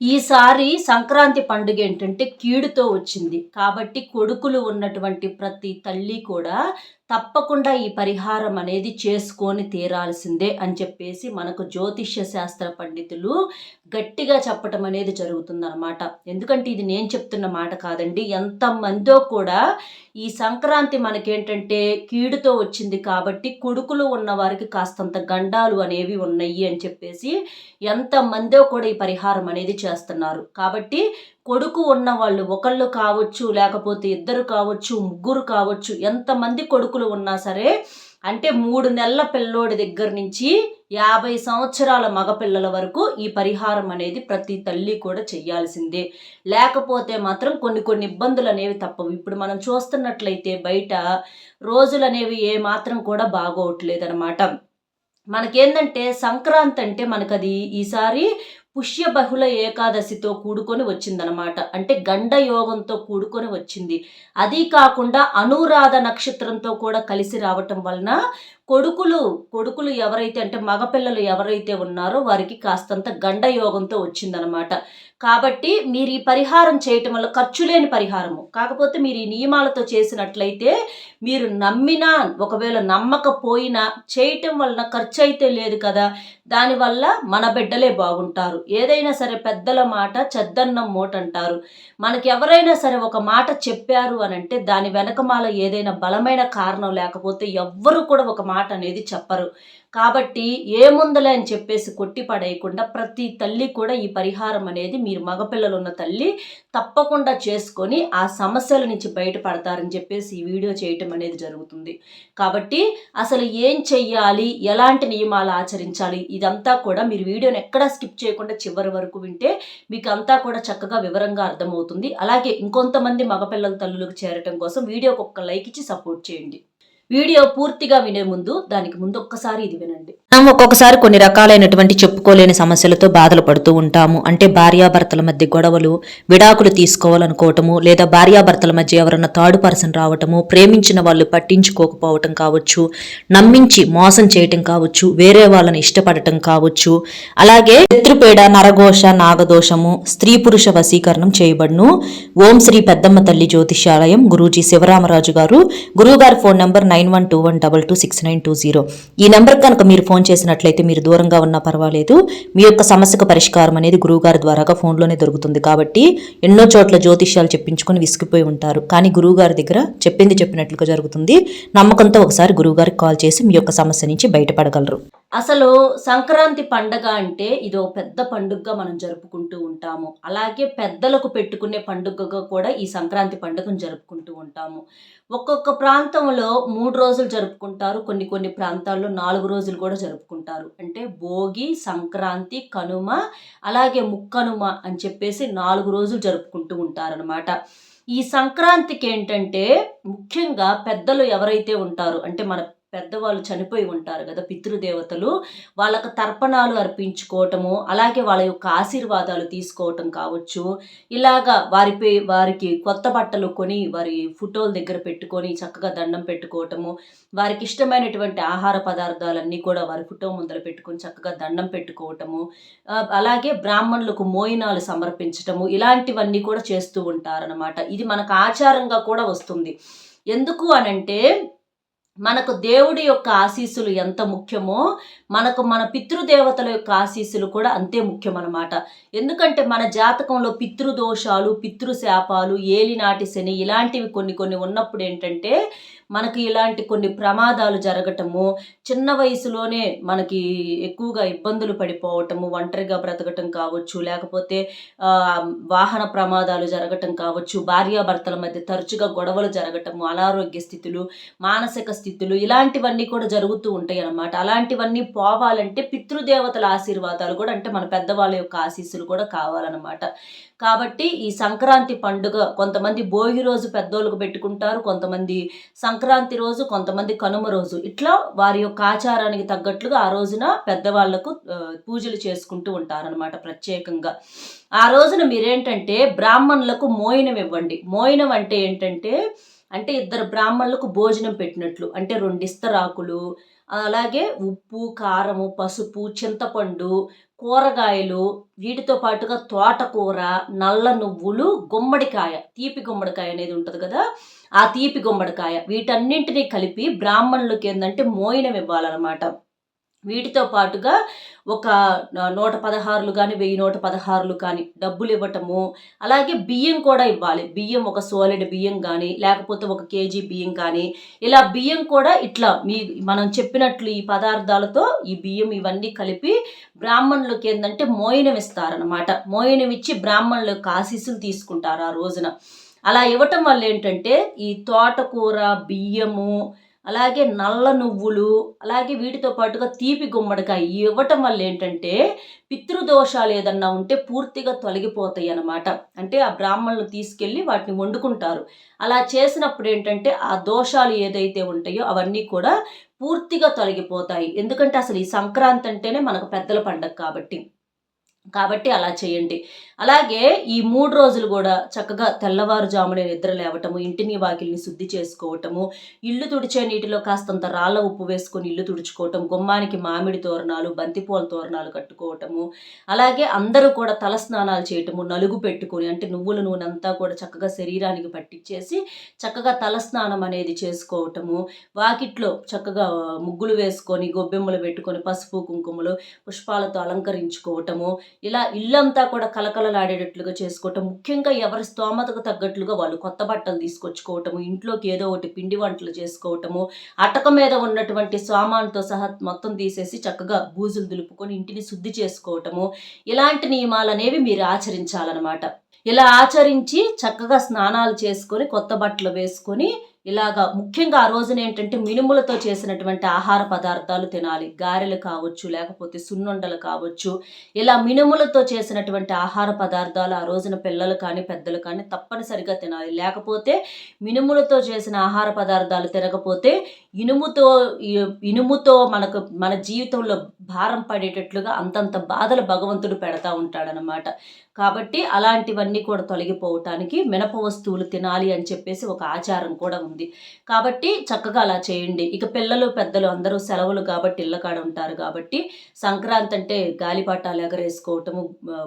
ఈసారి సంక్రాంతి పండుగ ఏంటంటే కీడుతో వచ్చింది. కాబట్టి కొడుకులు ఉన్నటువంటి ప్రతి తల్లి కూడా తప్పకుండా ఈ పరిహారం అనేది చేసుకొని తీరాల్సిందే అని చెప్పేసి మనకు జ్యోతిష్య శాస్త్ర పండితులు గట్టిగా చెప్పటం అనేది జరుగుతుందన్నమాట. ఎందుకంటే ఇది నేను చెప్తున్న మాట కాదండి. ఎంతమందో కూడా ఈ సంక్రాంతి మనకేంటంటే కీడుతో వచ్చింది కాబట్టి కొడుకులు ఉన్న వారికి కాస్తంత గండాలు అనేవి ఉన్నాయి అని చెప్పేసి ఎంతమందో కూడా ఈ పరిహారం అనేది చేస్తున్నారు. కాబట్టి కొడుకు ఉన్న వాళ్ళు ఒకళ్ళు కావచ్చు లేకపోతే ఇద్దరు కావచ్చు ముగ్గురు కావచ్చు ఎంతమంది కొడుకు కొడుకులు ఉన్నా సరే అంటే మూడు నెలల పిల్లోడి దగ్గర నుంచి యాభై సంవత్సరాల మగపిల్లల వరకు ఈ పరిహారం అనేది ప్రతి తల్లి కూడా చేయాల్సిందే లేకపోతే మాత్రం కొన్ని కొన్ని ఇబ్బందులు అనేవి తప్పవు. ఇప్పుడు మనం చూస్తున్నట్లయితే బయట రోజులు అనేవి ఏ మాత్రం కూడా బాగోవట్లేదు అనమాట మనకేందంటే సంక్రాంతి అంటే మనకది అది ఈసారి పుష్య బహుళ ఏకాదశితో కూడుకొని వచ్చిందనమాట అంటే గండ యోగంతో కూడుకొని వచ్చింది. అది కాకుండా అనురాధ నక్షత్రంతో కూడా కలిసి రావటం వలన కొడుకులు కొడుకులు ఎవరైతే అంటే మగపిల్లలు ఎవరైతే ఉన్నారో వారికి కాస్తంత గండ యోగంతో వచ్చిందనమాట కాబట్టి మీరు ఈ పరిహారం చేయటం వల్ల ఖర్చు లేని పరిహారము. కాకపోతే మీరు ఈ నియమాలతో చేసినట్లయితే మీరు నమ్మినా ఒకవేళ నమ్మకపోయినా చేయటం వలన ఖర్చు అయితే లేదు కదా. దానివల్ల మన బిడ్డలే బాగుంటారు. ఏదైనా సరే పెద్దల మాట చెద్దన్నం మూట అంటారు. మనకి ఎవరైనా సరే ఒక మాట చెప్పారు అని అంటే దాని వెనకమాల ఏదైనా బలమైన కారణం లేకపోతే ఎవ్వరు కూడా ఒక మాట అనేది చెప్పరు. కాబట్టి ఏముందలే అని చెప్పేసి కొట్టి పడేయకుండా ప్రతి తల్లి కూడా ఈ పరిహారం అనేది మీరు మగపిల్లలు ఉన్న తల్లి తప్పకుండా చేసుకొని ఆ సమస్యల నుంచి బయటపడతారని చెప్పేసి ఈ వీడియో చేయటం అనేది జరుగుతుంది. కాబట్టి అసలు ఏం చెయ్యాలి? ఎలాంటి నియమాలు ఆచరించాలి? ఇదంతా కూడా మీరు వీడియోని ఎక్కడా స్కిప్ చేయకుండా చివరి వరకు వింటే మీకు అంతా కూడా చక్కగా వివరంగా అర్థమవుతుంది. అలాగే ఇంకొంతమంది మగపిల్లల తల్లులకు చేరటం కోసం వీడియోకి ఒక్క లైక్ ఇచ్చి సపోర్ట్ చేయండి. వీడియో పూర్తిగా వినే ముందు దానికి ముందు ఒక్కసారి ఇది వినండి. మనం ఒక్కొక్కసారి కొన్ని రకాలైనటువంటి చెప్పుకోలేని సమస్యలతో బాధలు పడుతూ ఉంటాము. అంటే భార్యాభర్తల మధ్య గొడవలు విడాకులు తీసుకోవాలనుకోవటము లేదా భార్యాభర్తల మధ్య ఎవరన్నా థర్డ్ పర్సన్ రావటము ప్రేమించిన వాళ్ళు పట్టించుకోకపోవటం కావచ్చు నమ్మించి మోసం చేయటం కావచ్చు వేరే వాళ్ళని ఇష్టపడటం కావచ్చు. అలాగే శత్రుపేడ నరఘోష నాగదోషము స్త్రీ పురుష వశీకరణం చేయబడును. ఓం శ్రీ పెద్దమ్మ తల్లి జ్యోతిషాలయం గురూజీ శివరామరాజు గారు. గురువుగారి phone number nine one two one double two six nine two zero. ఈ నెంబర్ కనుక మీరు ఫోన్ చేసినట్లయితే మీరు దూరంగా ఉన్నా పర్వాలేదు. మీ యొక్క సమస్యకు పరిష్కారం అనేది గురువుగారి ద్వారాగా ఫోన్లోనే దొరుకుతుంది కాబట్టి ఎన్నో చోట్ల జ్యోతిష్యాలు చెప్పించుకొని విసిగిపోయి ఉంటారు. కానీ గురువుగారి దగ్గర చెప్పింది చెప్పినట్లుగా జరుగుతుంది. నమ్మకంతో ఒకసారి గురువుగారికి కాల్ చేసి మీ యొక్క సమస్య నుంచి బయటపడగలరు. అసలు సంక్రాంతి పండగ అంటే ఇది ఒక పెద్ద పండుగగా మనం జరుపుకుంటూ ఉంటాము. అలాగే పెద్దలకు పెట్టుకునే పండుగగా కూడా ఈ సంక్రాంతి పండుగను జరుపుకుంటూ ఉంటాము. ఒక్కొక్క ప్రాంతంలో మూడు రోజులు జరుపుకుంటారు కొన్ని కొన్ని ప్రాంతాల్లో నాలుగు రోజులు కూడా జరుపుకుంటారు. అంటే భోగి సంక్రాంతి కనుమ అలాగే ముక్కనుమ అని చెప్పేసి నాలుగు రోజులు జరుపుకుంటూ ఉంటారనమాట ఈ సంక్రాంతికి ఏంటంటే ముఖ్యంగా పెద్దలు ఎవరైతే ఉంటారో అంటే మన పెద్దవాళ్ళు చనిపోయి ఉంటారు కదా పితృదేవతలు వాళ్ళకు తర్పణాలు అర్పించుకోవటము అలాగే వాళ్ళ యొక్క ఆశీర్వాదాలు తీసుకోవటం కావచ్చు. ఇలాగా వారిపై వారికి కొత్త బట్టలు కొని వారి ఫోటోల దగ్గర పెట్టుకొని చక్కగా దండం పెట్టుకోవటము వారికి ఇష్టమైనటువంటి ఆహార పదార్థాలన్నీ కూడా వారి ఫోటో ముందర పెట్టుకొని చక్కగా దండం పెట్టుకోవటము అలాగే బ్రాహ్మణులకు మోయినాలు సమర్పించటము ఇలాంటివన్నీ కూడా చేస్తూ ఉంటారనమాట ఇది మనకు ఆచారంగా కూడా వస్తుంది. ఎందుకు అనంటే మనకు దేవుడి యొక్క ఆశీస్సులు ఎంత ముఖ్యమో మనకు మన పితృదేవతల యొక్క ఆశీస్సులు కూడా అంతే ముఖ్యం అనమాట ఎందుకంటే మన జాతకంలో పితృదోషాలు పితృశాపాలు ఏలినాటి శని ఇలాంటివి కొన్ని కొన్ని ఉన్నప్పుడు ఏంటంటే మనకి ఇలాంటి కొన్ని ప్రమాదాలు జరగటము చిన్న వయసులోనే మనకి ఎక్కువగా ఇబ్బందులు పడిపోవటము ఒంటరిగా బ్రతకటం కావచ్చు లేకపోతే వాహన ప్రమాదాలు జరగటం కావచ్చు భార్యాభర్తల మధ్య తరచుగా గొడవలు జరగటము అనారోగ్య స్థితులు మానసిక స్థితులు ఇలాంటివన్నీ కూడా జరుగుతూ ఉంటాయి అన్నమాట అలాంటివన్నీ పోవాలంటే పితృదేవతల ఆశీర్వాదాలు కూడా అంటే మన పెద్దవాళ్ళ యొక్క ఆశీస్సులు కూడా కావాలన్నమాట. కాబట్టి ఈ సంక్రాంతి పండుగ కొంతమంది భోగి రోజు పెద్దోళ్ళకు పెట్టుకుంటారు కొంతమంది సంక్రాంతి రోజు కొంతమంది కనుమ రోజు. ఇట్లా వారి యొక్క ఆచారానికి తగ్గట్లుగా ఆ రోజున పెద్దవాళ్ళకు పూజలు చేసుకుంటూ ఉంటారనమాట ప్రత్యేకంగా. ఆ రోజున మీరేంటంటే బ్రాహ్మణులకు మోయినం ఇవ్వండి. మోయినం అంటే ఏంటంటే అంటే ఇద్దరు బ్రాహ్మణులకు భోజనం పెట్టినట్లు. అంటే రెండు ఇస్తరాకులు అలాగే ఉప్పు కారము పసుపు చింతపండు కూరగాయలు వీటితో పాటుగా తోటకూర నల్ల నువ్వులు గుమ్మడికాయ తీపి గుమ్మడికాయ అనేది ఉంటుంది కదా. ఆ తీపి గుమ్మడికాయ వీటన్నింటినీ కలిపి బ్రాహ్మణులకి ఏంటంటే మోయినం ఇవ్వాలన్నమాట. వీటితో పాటుగా ఒక నూట పదహారులు కానీ వెయ్యి నూట పదహారులు కానీ డబ్బులు ఇవ్వటము అలాగే బియ్యం కూడా ఇవ్వాలి. బియ్యం ఒక సోలిడ్ బియ్యం కానీ లేకపోతే ఒక కేజీ బియ్యం కానీ ఇలా బియ్యం కూడా ఇట్లా మీ మనం చెప్పినట్లు ఈ పదార్థాలతో ఈ బియ్యం ఇవన్నీ కలిపి బ్రాహ్మణులకి ఏంటంటే మోయినం ఇస్తారనమాట మోయినం ఇచ్చి బ్రాహ్మణులకు ఆశీస్సులు తీసుకుంటారు ఆ రోజున. అలా ఇవ్వటం వల్ల ఏంటంటే ఈ తోటకూర బియ్యము అలాగే నల్ల నువ్వులు అలాగే వీటితో పాటుగా తీపి గుమ్మడికాయ ఇవ్వటం వల్ల ఏంటంటే పితృదోషాలు ఏదన్నా ఉంటే పూర్తిగా తొలగిపోతాయి అన్నమాట. అంటే ఆ బ్రాహ్మణులు తీసుకెళ్ళి వాటిని వండుకుంటారు. అలా చేసినప్పుడు ఏంటంటే ఆ దోషాలు ఏదైతే ఉంటాయో అవన్నీ కూడా పూర్తిగా తొలగిపోతాయి. ఎందుకంటే అసలు ఈ సంక్రాంతి అంటేనే మనకు పెద్దల పండగ కాబట్టి. కాబట్టి అలా చేయండి. అలాగే ఈ మూడు రోజులు కూడా చక్కగా తెల్లవారుజామునే నిద్ర లేవటము ఇంటిని వాకిల్ని శుద్ధి చేసుకోవటము ఇల్లు తుడిచే నీటిలో కాస్తంత రాళ్ళ ఉప్పు వేసుకొని ఇల్లు తుడుచుకోవటం గుమ్మానికి మామిడి తోరణాలు బంతిపూల తోరణాలు కట్టుకోవటము అలాగే అందరూ కూడా తల స్నానాలు చేయటము నలుగు పెట్టుకొని అంటే నువ్వుల నూనె అంతా కూడా చక్కగా శరీరానికి పట్టించేసి చక్కగా తల స్నానం అనేది చేసుకోవటము వాకిట్లో చక్కగా ముగ్గులు వేసుకొని గొబ్బెమ్మలు పెట్టుకొని పసుపు కుంకుమలు పుష్పాలతో అలంకరించుకోవటము ఇలా ఇల్లంతా కూడా కలకలలాడేటట్లుగా చేసుకోవటం ముఖ్యంగా ఎవరి స్తోమతకు తగ్గట్లుగా వాళ్ళు కొత్త బట్టలు తీసుకొచ్చుకోవటము ఇంట్లోకి ఏదో ఒకటి పిండి వంటలు చేసుకోవటము అటక మీద ఉన్నటువంటి సామాన్తో సహా మొత్తం తీసేసి చక్కగా బూజులు దులుపుకొని ఇంటిని శుద్ధి చేసుకోవటము ఇలాంటి నియమాలు అనేవి మీరు ఆచరించాలన్నమాట. ఇలా ఆచరించి చక్కగా స్నానాలు చేసుకొని కొత్త బట్టలు వేసుకొని ఇలాగా ముఖ్యంగా ఆ రోజున ఏంటంటే మినుములతో చేసినటువంటి ఆహార పదార్థాలు తినాలి. గారెలు కావచ్చు లేకపోతే సున్నుండలు కావచ్చు. ఇలా మినుములతో చేసినటువంటి ఆహార పదార్థాలు ఆ రోజున పిల్లలు కానీ పెద్దలు కానీ తప్పనిసరిగా తినాలి. లేకపోతే మినుములతో చేసిన ఆహార పదార్థాలు తినకపోతే ఇనుముతో ఇనుముతో మనకు మన జీవితంలో భారం పడేటట్లుగా అంతంత బాధలు భగవంతుడు పెడతా ఉంటాడనమాట కాబట్టి అలాంటివన్నీ కూడా తొలగిపోవటానికి మినప వస్తువులు తినాలి అని చెప్పేసి ఒక ఆచారం కూడా ఉంది. కాబట్టి చక్కగా అలా చేయండి. ఇక పిల్లలు పెద్దలు అందరూ సెలవులు కాబట్టి ఇళ్ళ కాడ ఉంటారు కాబట్టి సంక్రాంతి అంటే గాలిపటాలు ఎగరేసుకోవటము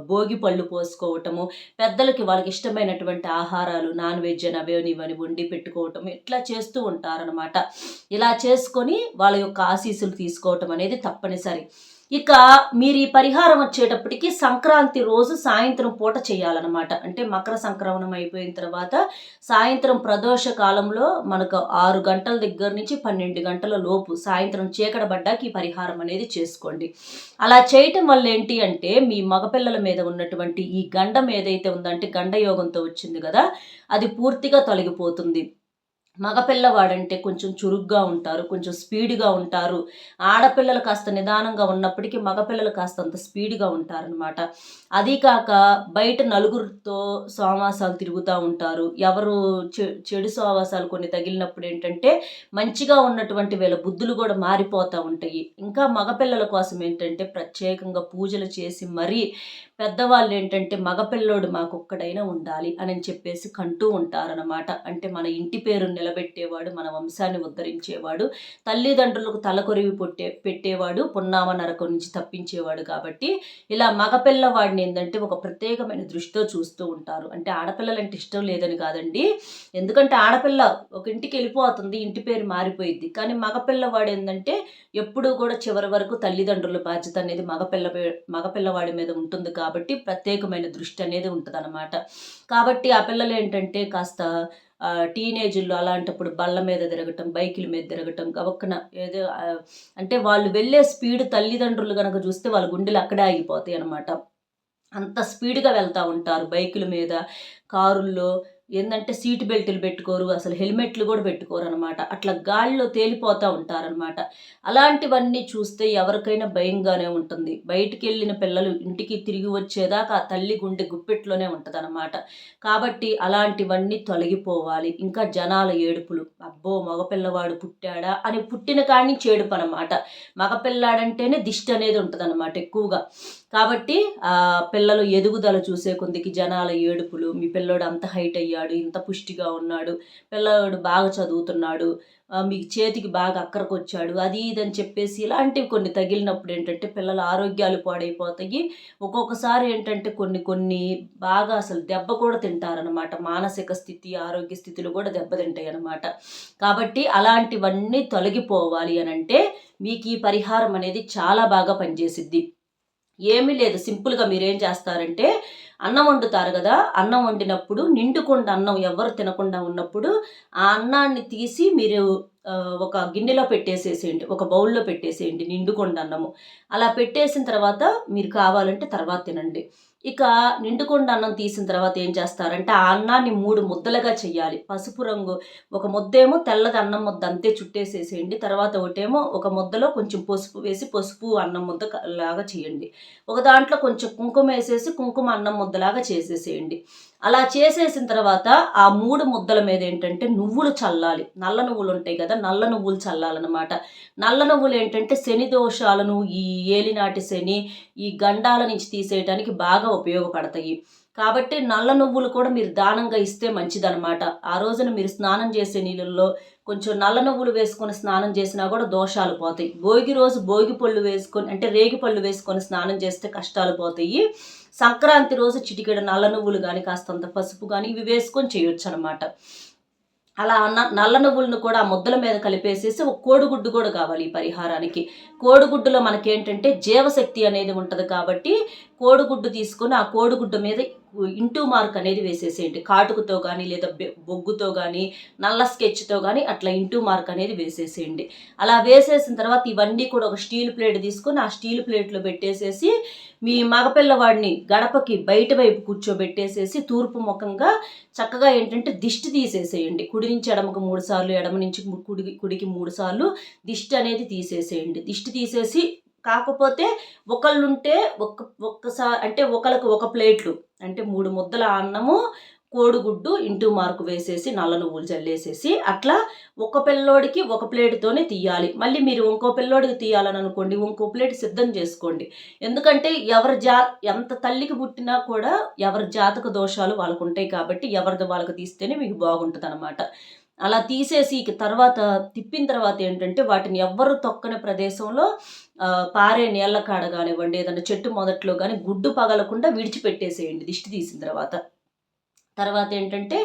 భోగి పళ్ళు పోసుకోవటము పెద్దలకి వాళ్ళకి ఇష్టమైనటువంటి ఆహారాలు నాన్ వెజ్ అని అవని ఇవని వండి పెట్టుకోవటం ఇట్లా చేస్తూ ఉంటారనమాట ఇలా చేసుకొని వాళ్ళ యొక్క ఆశీస్సులు తీసుకోవటం అనేది తప్పనిసరి. ఇక మీరు ఈ పరిహారం వచ్చేటప్పటికి సంక్రాంతి రోజు సాయంత్రం పూట చేయాలన్నమాట. అంటే మకర సంక్రమణం అయిపోయిన తర్వాత సాయంత్రం ప్రదోష కాలంలో మనకు ఆరు గంటల దగ్గర నుంచి పన్నెండు గంటల లోపు సాయంత్రం చీకటబడ్డాక ఈ పరిహారం అనేది చేసుకోండి. అలా చేయటం వల్ల ఏంటి అంటే మీ మగపిల్లల మీద ఉన్నటువంటి ఈ గండం ఏదైతే ఉందంటే గండయోగంతో వచ్చింది కదా అది పూర్తిగా తొలగిపోతుంది. మగపిల్లవాడంటే కొంచెం చురుగ్గా ఉంటారు కొంచెం స్పీడ్గా ఉంటారు. ఆడపిల్లలు కాస్త నిదానంగా ఉన్నప్పటికీ మగపిల్లలు కాస్త అంత స్పీడ్గా ఉంటారనమాట అది కాక బయట నలుగురితో సోమాసాలు తిరుగుతూ ఉంటారు. ఎవరు చె చెడు సోమాసాలు కొన్ని తగిలినప్పుడు ఏంటంటే మంచిగా ఉన్నటువంటి వీళ్ళ బుద్ధులు కూడా మారిపోతూ ఉంటాయి. ఇంకా మగపిల్లల కోసం ఏంటంటే ప్రత్యేకంగా పూజలు చేసి మరీ పెద్దవాళ్ళు ఏంటంటే మగపిల్లోడు మాకొక్కడైనా ఉండాలి అని చెప్పేసి కంటూ ఉంటారనమాట అంటే మన ఇంటి పేరు నిలబెట్టేవాడు మన వంశాన్ని ఉద్ధరించేవాడు తల్లిదండ్రులకు తలకొరివి పొట్టే పెట్టేవాడు పున్నామ నరకం నుంచి తప్పించేవాడు కాబట్టి ఇలా మగపిల్లవాడిని ఏంటంటే ఒక ప్రత్యేకమైన దృష్టితో చూస్తూ ఉంటారు. అంటే ఆడపిల్లలంటే ఇష్టం లేదని కాదండి. ఎందుకంటే ఆడపిల్ల ఒక ఇంటికి వెళ్ళిపోతుంది ఇంటి పేరు మారిపోయింది కానీ మగపిల్లవాడు ఏంటంటే ఎప్పుడూ కూడా చివరి వరకు తల్లిదండ్రుల బాధ్యత అనేది మగపిల్ల మగపిల్లవాడి మీద ఉంటుంది కాబట్టి కాబట్టి ప్రత్యేకమైన దృష్టి అనేది ఉంటుంది అనమాట కాబట్టి ఆ పిల్లలు ఏంటంటే కాస్త టీనేజ్లో అలాంటప్పుడు బళ్ళ మీద తిరగటం బైకుల మీద తిరగటం గబక్కన ఏదో అంటే వాళ్ళు వెళ్ళే స్పీడ్ తల్లిదండ్రులు కనుక చూస్తే వాళ్ళ గుండెలు అక్కడే ఆగిపోతాయి అనమాట అంత స్పీడ్గా వెళ్తూ ఉంటారు బైకుల మీద కారుల్లో ఏంటంటే సీట్ బెల్ట్లు పెట్టుకోరు అసలు హెల్మెట్లు కూడా పెట్టుకోరు అనమాట అట్లా గాలిలో తేలిపోతూ ఉంటారనమాట. అలాంటివన్నీ చూస్తే ఎవరికైనా భయంగానే ఉంటుంది. బయటికి వెళ్ళిన పిల్లలు ఇంటికి తిరిగి వచ్చేదాకా ఆ తల్లి గుండె గుప్పెట్లోనే ఉంటుంది కాబట్టి అలాంటివన్నీ తొలగిపోవాలి. ఇంకా జనాల ఏడుపులు. అబ్బో మగపిల్లవాడు పుట్టాడా అని పుట్టిన కాడి నుంచి ఏడుపు అనమాట. మగపిల్లాడంటేనే దిష్టి అనేది ఉంటుంది ఎక్కువగా. కాబట్టి ఆ పిల్లలు ఎదుగుదల చూసే కొందికి జనాల ఏడుపులు మీ పిల్లోడు అంత హైట్ అయ్యాడు ఇంత పుష్టిగా ఉన్నాడు పిల్లోడు బాగా చదువుతున్నాడు మీ మీకు చేతికి బాగా అక్కరకు వచ్చాడు అది ఇది అని చెప్పేసి ఇలాంటివి కొన్ని తగిలినప్పుడు ఏంటంటే పిల్లల ఆరోగ్యాలు పాడైపోతాయి. ఒక్కొక్కసారి ఏంటంటే కొన్ని కొన్ని బాగా అసలు దెబ్బ కూడా తింటారనమాట మానసిక స్థితి ఆరోగ్య స్థితులు కూడా దెబ్బతింటాయి అనమాట కాబట్టి అలాంటివన్నీ తొలగిపోవాలి అని అంటే మీకు ఈ పరిహారం అనేది చాలా బాగా పనిచేసిద్ది. ఏమీ లేదు. సింపుల్గా మీరేం చేస్తారంటే అన్నం వండుతారు కదా అన్నం వండినప్పుడు నిండుకుండా అన్నం ఎవరు తినకుండా ఉన్నప్పుడు ఆ అన్నాన్ని తీసి మీరు ఒక గిన్నెలో పెట్టేసేసేయండి ఒక బౌల్లో పెట్టేసేయండి నిండుకొండ అన్నము అలా పెట్టేసిన తర్వాత మీరు కావాలంటే తర్వాత తినండి. ఇక నిండుకొండ అన్నం తీసిన తర్వాత ఏం చేస్తారంటే ఆ అన్నాన్ని మూడు ముద్దలుగా చేయాలి. పసుపు రంగు ఒక ముద్దేమో తెల్లది అన్నం ముద్ద అంతే చుట్టేసేసేయండి. తర్వాత ఒకటేమో ఒక ముద్దలో కొంచెం పసుపు వేసి పసుపు అన్నం ముద్ద లాగా చేయండి. ఒక దాంట్లో కొంచెం కుంకుమ వేసేసి కుంకుమ అన్నం ముద్దలాగా చేసేసేయండి. అలా చేసేసిన తర్వాత ఆ మూడు ముద్దల మీద ఏంటంటే నువ్వులు చల్లాలి. నల్ల నువ్వులు ఉంటాయి కదా నల్ల నువ్వులు చల్లాలన్నమాట. నల్ల నువ్వులు ఏంటంటే శని దోషాలను ఈ ఏలినాటి శని ఈ గండాల నుంచి తీసేయడానికి బాగా ఉపయోగపడతాయి. కాబట్టి నల్ల నువ్వులు కూడా మీరు దానంగా ఇస్తే మంచిదన్నమాట. ఆ రోజున మీరు స్నానం చేసే నీళ్ళల్లో కొంచెం నల్ల నువ్వులు వేసుకొని స్నానం చేసినా కూడా దోషాలు పోతాయి. భోగి రోజు భోగి పళ్ళు వేసుకొని అంటే రేగి పళ్ళు వేసుకొని స్నానం చేస్తే కష్టాలు పోతాయి. సంక్రాంతి రోజు చిటికెడు నల్ల నువ్వులు కానీ కాస్తంత పసుపు కానీ ఇవి వేసుకొని చేయొచ్చు అనమాట అలా నల్ల నువ్వులను కూడా ఆ ముద్దల మీద కలిపేసేసి ఒక కోడిగుడ్డు కూడా కావాలి ఈ పరిహారానికి. కోడిగుడ్డులో మనకేంటంటే జీవశక్తి అనేది ఉంటుంది కాబట్టి కోడిగుడ్డు తీసుకొని ఆ కోడిగుడ్డు మీద ఇంటూ మార్క్ అనేది వేసేసేయండి. కాటుకుతో కానీ లేదా బె- బొగ్గుతో కానీ నల్ల స్కెచ్తో కానీ అట్లా ఇంటూ మార్క్ అనేది వేసేసేయండి. అలా వేసేసిన తర్వాత ఇవన్నీ కూడా ఒక స్టీల్ ప్లేట్ తీసుకొని ఆ స్టీల్ ప్లేట్లో పెట్టేసేసి మీ మగపిల్లవాడిని గడపకి బయట వైపు కూర్చోబెట్టేసేసి తూర్పు ముఖంగా చక్కగా ఏంటంటే దిష్టి తీసేసేయండి. కుడి నుంచి ఎడమకు మూడు సార్లు ఎడమ నుంచి కుడికి కుడికి మూడు సార్లు దిష్టి అనేది తీసేసేయండి. దిష్టి తీసేసి కాకపోతే ఒకళ్ళుంటే ఒక్క ఒక్కసారి అంటే ఒకరికి ఒక ప్లేట్లు. అంటే మూడు ముద్దల అన్నము కోడిగుడ్డు ఇంటూ మార్కు వేసేసి నల్ల నువ్వులు చల్లేసేసి అట్లా ఒక పిల్లోడికి ఒక ప్లేట్తోనే తీయాలి. మళ్ళీ మీరు ఇంకో పిల్లోడికి తీయాలని అనుకోండి ఇంకో ప్లేట్ సిద్ధం చేసుకోండి. ఎందుకంటే ఎవరి జా ఎంత తల్లికి పుట్టినా కూడా ఎవరి జాతక దోషాలు వాళ్ళకు ఉంటాయి కాబట్టి ఎవరిది వాళ్ళకి తీస్తేనే మీకు బాగుంటుంది అనమాట అలా తీసేసి తర్వాత తిప్పిన తర్వాత ఏంటంటే వాటిని ఎవ్వరు తొక్కని ప్రదేశంలో పారే నీళ్ళ కాడ కానివ్వండి ఏదైనా చెట్టు మొదట్లో కానీ గుడ్డు పగలకుండా విడిచిపెట్టేసేయండి దిష్టి తీసిన తర్వాత. తర్వాత ఏంటంటే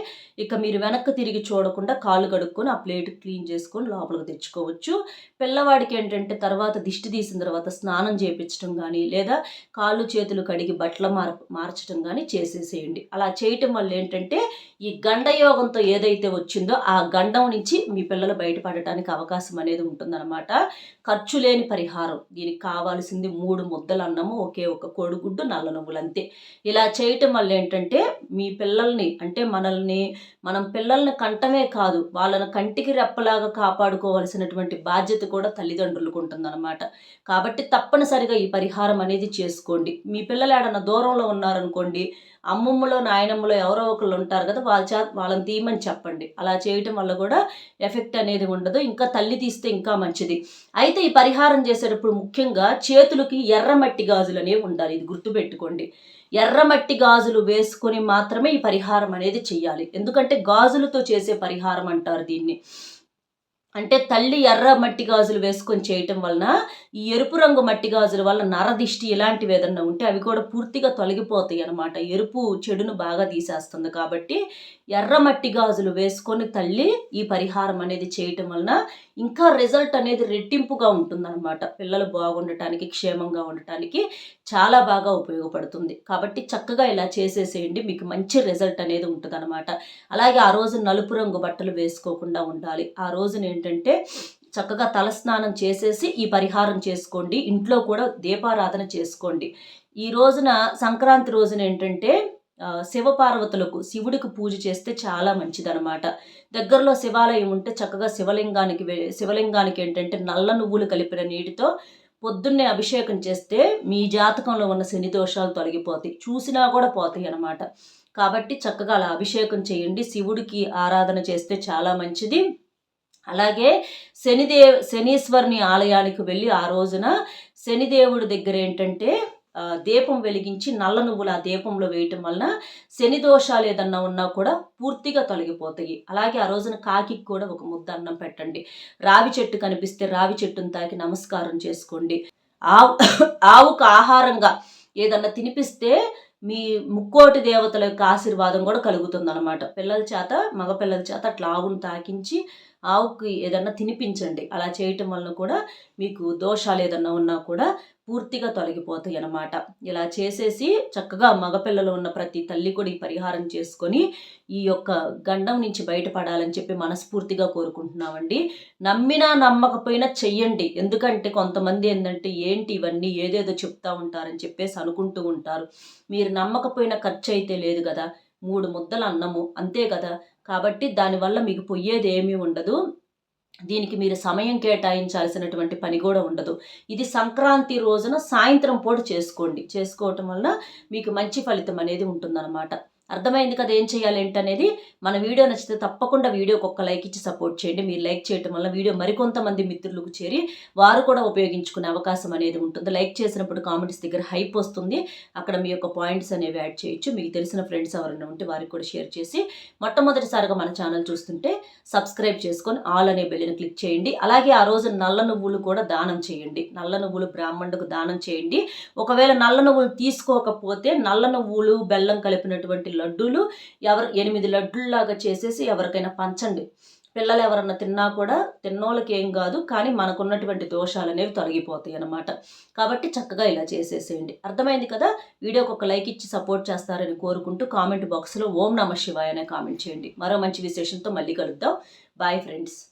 ఇక మీరు వెనక్కి తిరిగి చూడకుండా కాళ్ళు కడుక్కొని ఆ ప్లేట్ క్లీన్ చేసుకొని లోపలికి తెచ్చుకోవచ్చు. పిల్లవాడికి ఏంటంటే తర్వాత దిష్టి తీసిన తర్వాత స్నానం చేయించడం కానీ లేదా కాళ్ళు చేతులు కడిగి బట్టలు మార్ మార్చడం కానీ చేసేసేయండి. అలా చేయటం వల్ల ఏంటంటే ఈ గండయోగంతో ఏదైతే వచ్చిందో ఆ గండం నుంచి మీ పిల్లలు బయటపడటానికి అవకాశం అనేది ఉంటుందన్నమాట. ఖర్చు లేని పరిహారం. దీనికి కావాల్సింది మూడు ముద్దలు అన్నము ఒకే ఒక కోడిగుడ్డు నల్ల నువ్వులు అంతే. ఇలా చేయటం వల్ల ఏంటంటే మీ పిల్లల్ని అంటే మనల్ని మనం పిల్లల్ని కంటమే కాదు వాళ్ళని కంటికి రెప్పలాగా కాపాడుకోవాల్సినటువంటి బాధ్యత కూడా తల్లిదండ్రులకు ఉంటుందన్నమాట. కాబట్టి తప్పనిసరిగా ఈ పరిహారం అనేది చేసుకోండి. మీ పిల్లలు ఏడన్నా దూరంలో ఉన్నారనుకోండి అమ్మమ్మలో నాయనమ్మలో ఎవరో ఒకళ్ళు ఉంటారు కదా వాళ్ళ చే వాళ్ళని తీయమని చెప్పండి. అలా చేయటం వల్ల కూడా ఎఫెక్ట్ అనేది ఉండదు. ఇంకా తల్లి తీస్తే ఇంకా మంచిది. అయితే ఈ పరిహారం చేసేటప్పుడు ముఖ్యంగా చేతులకి ఎర్రమట్టి గాజులు అనేవి ఉండాలి. ఇది గుర్తుపెట్టుకోండి. ఎర్రమట్టి గాజులు వేసుకొని మాత్రమే ఈ పరిహారం అనేది చెయ్యాలి. ఎందుకంటే గాజులతో చేసే పరిహారం అంటారు దీన్ని. అంటే తల్లి ఎర్ర మట్టి గాజులు వేసుకొని చేయటం వలన ఈ ఎరుపు రంగు మట్టి గాజుల వల్ల నరదిష్టి ఇలాంటివి ఏదన్నా ఉంటే అవి కూడా పూర్తిగా తొలగిపోతాయి అన్నమాట. ఎరుపు చెడును బాగా తీసేస్తుంది కాబట్టి ఎర్రమట్టి గాజులు వేసుకొని తల్లి ఈ పరిహారం అనేది చేయటం వలన ఇంకా రిజల్ట్ అనేది రెట్టింపుగా ఉంటుందన్నమాట. పిల్లలు బాగుండటానికి క్షేమంగా ఉండటానికి చాలా బాగా ఉపయోగపడుతుంది. కాబట్టి చక్కగా ఇలా చేసేసేయండి మీకు మంచి రిజల్ట్ అనేది ఉంటుందన్నమాట. అలాగే ఆ రోజు నలుపు రంగు బట్టలు వేసుకోకుండా ఉండాలి. ఆ రోజున ఏంటంటే చక్కగా తలస్నానం చేసేసి ఈ పరిహారం చేసుకోండి. ఇంట్లో కూడా దీపారాధన చేసుకోండి. ఈ రోజున సంక్రాంతి రోజున ఏంటంటే శివపార్వతులకు శివుడికి పూజ చేస్తే చాలా మంచిదనమాట దగ్గరలో శివాలయం ఉంటే చక్కగా శివలింగానికి శివలింగానికి ఏంటంటే నల్ల నువ్వులు కలిపిన నీటితో పొద్దున్నే అభిషేకం చేస్తే మీ జాతకంలో ఉన్న శని దోషాలు తొలగిపోతాయి. చూసినా కూడా పోతాయి అనమాట కాబట్టి చక్కగా అలా అభిషేకం చేయండి. శివుడికి ఆరాధన చేస్తే చాలా మంచిది. అలాగే శనిదేవ్ శనీశ్వరుని ఆలయానికి వెళ్ళి ఆ రోజున శనిదేవుడి దగ్గర ఏంటంటే దీపం వెలిగించి నల్ల నువ్వులు ఆ దీపంలో వేయటం వలన శని దోషాలు ఏదన్నా ఉన్నా కూడా పూర్తిగా తొలగిపోతాయి. అలాగే ఆ రోజున కాకికి కూడా ఒక ముద్ద అన్నం పెట్టండి. రావి చెట్టు కనిపిస్తే రావి చెట్టును తాకి నమస్కారం చేసుకోండి. ఆవు ఆవుకు ఆహారంగా ఏదన్నా తినిపిస్తే మీ ముక్కోటి దేవతల యొక్క ఆశీర్వాదం కూడా కలుగుతుంది అనమాట పిల్లల చేత మగపిల్లల చేత అట్లా ఆవును తాకించి ఆవుకి ఏదన్నా తినిపించండి. అలా చేయటం వలన కూడా మీకు దోషాలు ఏదన్నా ఉన్నా కూడా పూర్తిగా తొలగిపోతాయి అన్నమాట. ఇలా చేసేసి చక్కగా మగపిల్లలు ఉన్న ప్రతి తల్లి కూడా ఈ పరిహారం చేసుకొని ఈ యొక్క గండం నుంచి బయటపడాలని చెప్పి మనస్ఫూర్తిగా కోరుకుంటున్నామండి. నమ్మినా నమ్మకపోయినా చెయ్యండి. ఎందుకంటే కొంతమంది ఏంటంటే ఏంటి ఇవన్నీ? ఏదేదో చెప్తా ఉంటారని చెప్పేసి అనుకుంటూ ఉంటారు. మీరు నమ్మకపోయినా ఖర్చు అయితే లేదు కదా. మూడు ముద్దల అన్నము. అంతే కదా. కాబట్టి దానివల్ల మీకు పొయ్యేది ఏమీ ఉండదు. దీనికి మీరు సమయం కేటాయించాల్సినటువంటి పని కూడా ఉండదు. ఇది సంక్రాంతి రోజున సాయంత్రం పూట చేసుకోండి. చేసుకోవటం వల్ల మీకు మంచి ఫలితం అనేది ఉంటుందన్నమాట. అర్థమైంది కదా ఏం చేయాలి ఏంటనేది మన వీడియో నచ్చితే తప్పకుండా వీడియోకి ఒక్క లైక్ ఇచ్చి సపోర్ట్ చేయండి. మీరు లైక్ చేయటం వల్ల వీడియో మరికొంతమంది మిత్రులకు చేరి వారు కూడా ఉపయోగించుకునే అవకాశం అనేది ఉంటుంది. లైక్ చేసినప్పుడు కామెంట్స్ దగ్గర హైప్ వస్తుంది. అక్కడ మీ యొక్క పాయింట్స్ అనేవి యాడ్ చేయొచ్చు. మీకు తెలిసిన ఫ్రెండ్స్ ఎవరైనా ఉంటే వారికి కూడా షేర్ చేసి మొట్టమొదటిసారిగా మన ఛానల్ చూస్తుంటే సబ్స్క్రైబ్ చేసుకొని ఆల్ అనే బెల్లిని క్లిక్ చేయండి. అలాగే ఆ రోజు నల్ల నువ్వులు కూడా దానం చేయండి. నల్ల నువ్వులు బ్రాహ్మణుడికి దానం చేయండి. ఒకవేళ నల్ల నువ్వులు తీసుకోకపోతే నల్ల నువ్వులు బెల్లం కలిపినటువంటి లడ్డూలు ఎవరు ఎనిమిది లడ్డూల్లాగా చేసేసి ఎవరికైనా పంచండి. పిల్లలు ఎవరన్నా తిన్నా కూడా తిన్నోళ్ళకి ఏం కాదు కానీ మనకున్నటువంటి దోషాలు అనేవి తొలగిపోతాయి అన్నమాట. కాబట్టి చక్కగా ఇలా చేసేసేయండి. అర్థమైంది కదా? వీడియోకి ఒక లైక్ ఇచ్చి సపోర్ట్ చేస్తారని కోరుకుంటూ కామెంట్ బాక్స్లో ఓం నమ శివాయ అనే కామెంట్ చేయండి. మరో మంచి విశేషంతో మళ్ళీ కలుద్దాం. Bye friends.